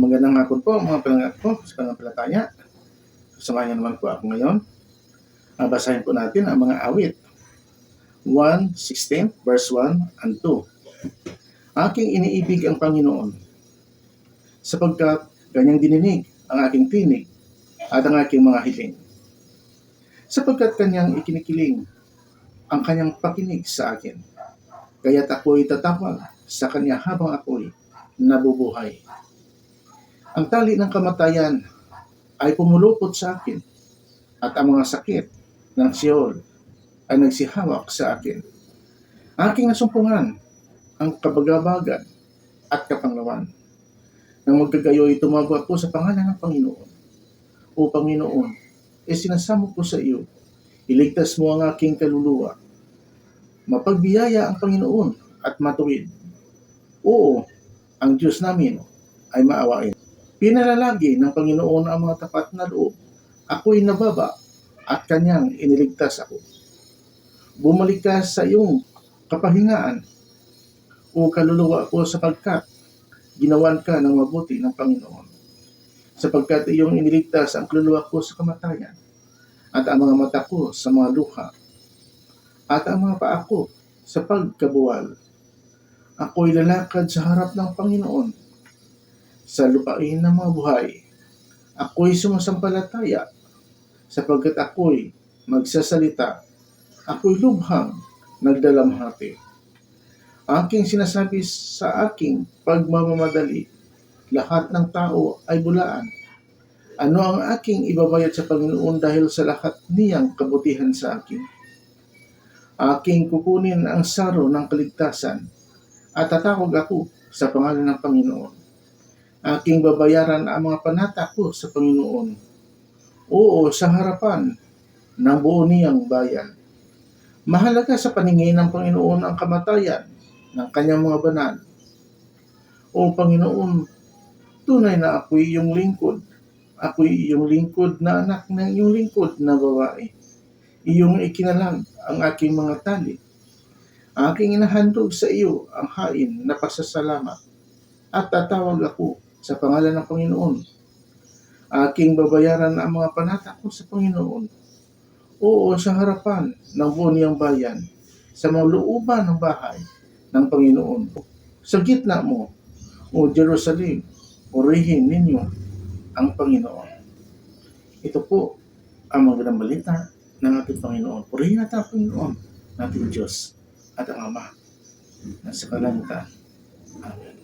Magandang hapon po mga palanggat po sa pananampalataya. Samahan niyo naman po ako ngayon. Ah, Basahin po natin ang mga awit. 1.16 verse 1 and 2. Aking iniibig ang Panginoon sapagkat kanyang dininig ang aking tinig at ang aking mga hiling. Sapagkat kanyang ikinikiling ang kanyang pakinig sa akin. Kaya't ako'y tatawag sa kanya habang ako'y nabubuhay. Ang tali ng kamatayan ay pumulupot sa akin at ang mga sakit ng Sheol ay nagsihawak sa akin. Aking nasumpungan ang kabagabagan at kapanglawan. Nang magkagayoy tumago ako sa pangalan ng Panginoon. O Panginoon, e sinasamo ko sa iyo, iligtas mo ang aking kaluluwa. Mapagbiyaya ang Panginoon at matuwid. Oo, ang Diyos namin ay maawain. Pinalalagi ng Panginoon ang mga tapat na loob. Ako'y nababa at kanyang iniligtas ako. Bumalik ka sa iyong kapahingaan o kaluluwa ko sapagkat ginawan ka ng mabuti ng Panginoon. Sapagkat iyong iniligtas ang kaluluwa ko sa kamatayan at ang mga mata ko sa mga luha at ang mga paa ko sa pagkabuwal. Ako'y lalakad sa harap ng Panginoon sa lupain ng mga buhay. Ako'y sumasampalataya sapagkat ako'y magsasalita. Ako'y lubhang nagdalamhati. Aking sinasabi sa aking pagmamamadali, lahat ng tao ay bulaan. Ano ang aking ibabayad sa Panginoon dahil sa lahat niyang kabutihan sa akin? Aking kukunin ang saro ng kaligtasan at tatawag ako sa pangalan ng Panginoon aking babayaran ang mga panata ko sa Panginoon. Oo, sa harapan ng buo niyang bayan. Mahalaga sa paningin ng Panginoon ang kamatayan ng kanyang mga banal. O Panginoon, tunay na ako'y iyong lingkod. Ako'y iyong lingkod na anak ng iyong lingkod na babae. Iyong ikinalag ang aking mga tali. Aking inahandog sa iyo ang hain na pasasalamat at tatawag ako sa pangalan ng Panginoon. Aking babayaran ang mga panata ko sa Panginoon. Oo, sa harapan ng buo niyang bayan, sa mga looban ng bahay ng Panginoon. Sa gitna mo, O Jerusalem, purihin ninyo ang Panginoon. Ito po ang magandang balita ng ating Panginoon. Purihin natin ang Panginoon, nating Diyos at ang Ama na sa kalangitan. Amen.